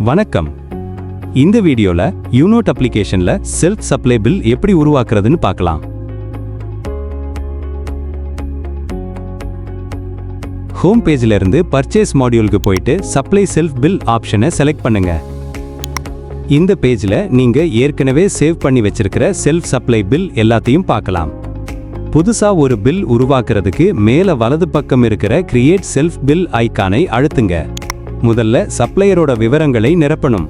வணக்கம். இந்த வீடியோல யூனோட் அப்ளிகேஷன்ல செல்ஃப் சப்ளை பில் எப்படி உருவாக்குறதுன்னு பார்க்கலாம். ஹோம் பேஜ்ல இருந்து பர்ச்சேஸ் மாடியூலுக்கு போயிட்டு சப்ளை செல்ஃப் பில் ஆப்ஷனை செலக்ட் பண்ணுங்க. இந்த பேஜ்ல நீங்க ஏற்கனவே சேவ் பண்ணி வச்சிருக்கிற செல்ஃப் சப்ளை பில் எல்லாத்தையும் பார்க்கலாம். புதுசாக ஒரு பில் உருவாக்குறதுக்கு மேலே வலது பக்கம் இருக்கிற கிரியேட் செல்ஃப் பில் ஐக்கானை அழுத்துங்க. முதல்ல சப்ளையரோட விவரங்களை நிரப்பணும்.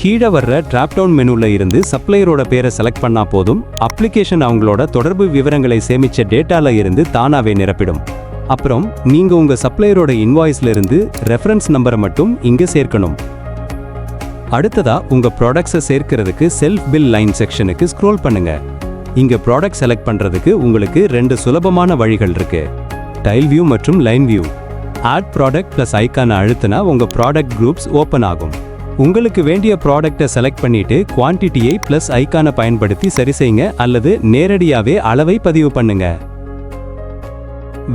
கீழே வர்ற டிராப்டவுன் மெனுவில் இருந்து சப்ளையரோட பேரை செலக்ட் பண்ணால் போதும். அப்ளிகேஷன் அவங்களோட தொடர்பு விவரங்களை சேமிச்ச டேட்டால இருந்து தானாவே நிரப்பிடும். அப்புறம் நீங்கள் உங்கள் சப்ளையரோட இன்வாய்ஸ்ல இருந்து ரெஃபரன்ஸ் நம்பரை மட்டும் இங்கே சேர்க்கணும். அடுத்ததா உங்க ப்ராடக்ட்ஸை சேர்க்கிறதுக்கு செல்ஃப் பில் லைன் செக்ஷனுக்கு ஸ்க்ரோல் பண்ணுங்க. இங்க ப்ராடக்ட் செலக்ட் பண்றதுக்கு உங்களுக்கு ரெண்டு சுலபமான வழிகள் இருக்கு. டைல் வியூ மற்றும் line view add product plus ஐக்கானை அழுத்தினா உங்கள் ப்ராடக்ட் குரூப்ஸ் ஓப்பன் ஆகும். உங்களுக்கு வேண்டிய ப்ராடக்ட்டை செலக்ட் பண்ணிட்டு குவான்டிட்டியை ப்ளஸ் ஐக்கானை பயன்படுத்தி சரி செய்யுங்க அல்லது நேரடியாகவே அளவை பதிவு பண்ணுங்க.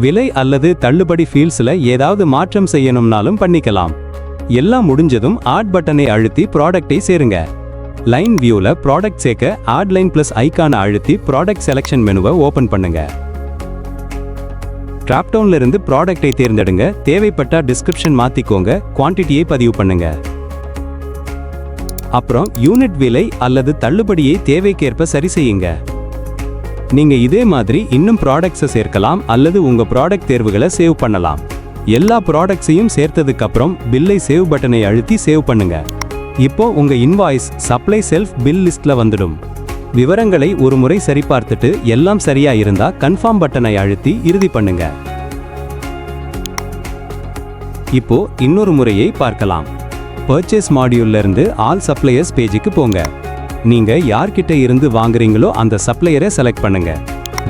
விலை அல்லது தள்ளுபடி ஃபீல்ஸில் ஏதாவது மாற்றம் செய்யணும்னாலும் பண்ணிக்கலாம். எல்லாம் முடிஞ்சதும் ஆட் பட்டனை அழுத்தி ப்ராடக்ட்டை சேருங்க. லைன் வியூவில் ப்ராடக்ட் சேர்க்க ஆட் லைன் ப்ளஸ் ஐக்கானை அழுத்தி ப்ராடக்ட் செலெக்ஷன் மெனுவை ஓப்பன் பண்ணுங்கள் டிராப்டவுன்ல இருந்து ப்ராடக்ட்டை தேர்ந்தெடுங்க. தேவைப்பட்டா டிஸ்கிரிப்ஷன் மாத்திக்கோங்க. குவான்டிட்டியை பதிவு பண்ணுங்க. அப்புறம் யூனிட் விலை அல்லது தள்ளுபடியை தேவைக்கேற்ப சரி செய்யுங்க. நீங்க இதே மாதிரி இன்னும் ப்ராடக்ட்ஸை சேர்க்கலாம் அல்லது உங்க ப்ராடக்ட் தேர்வுகளை சேவ் பண்ணலாம். எல்லா ப்ராடக்ட்ஸையும் சேர்த்ததுக்கு அப்புறம் பில்லை சேவ் பட்டனை அழுத்தி சேவ் பண்ணுங்க. இப்போ உங்க இன்வாய்ஸ் சப்ளை செல்ஃப் பில் லிஸ்ட்ல வந்துடும். விவரங்களை ஒரு முறை சரிபார்த்துட்டு எல்லாம் சரியா இருந்தா கன்ஃபார்ம் பட்டனை அழுத்தி இறுதி பண்ணுங்க. இப்போ இன்னொரு முறையை பார்க்கலாம். பர்ச்சேஸ் மாடியூல்ல இருந்து ஆல் சப்ளையர்ஸ் பேஜுக்கு போங்க. நீங்க யார்கிட்ட இருந்து வாங்குறீங்களோ அந்த சப்ளையரை செலக்ட் பண்ணுங்க.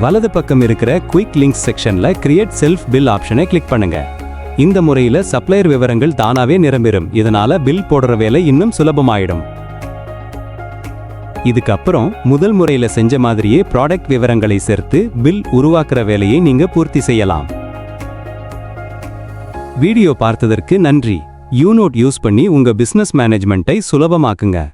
வலது பக்கம் இருக்கிற குயிக் லிங்க்ஸ் செக்ஷன்ல கிரியேட் செல்ஃப் பில் ஆப்ஷனை கிளிக் பண்ணுங்க. இந்த முறையில சப்ளையர் விவரங்கள் தானாவே நிரம்பிடும் இதனால பில் போடுற வேலை இன்னும் சுலபமாயிடும். இதுக்கப்புறம் முதல் முறையில செஞ்ச மாதிரியே ப்ராடக்ட் விவரங்களை சேர்த்து பில் உருவாக்குற வேலையை நீங்க பூர்த்தி செய்யலாம். வீடியோ பார்த்ததற்கு நன்றி. யூனோட் யூஸ் பண்ணி உங்க பிசினஸ் மேனேஜ்மெண்ட்டை சுலபமாக்குங்க.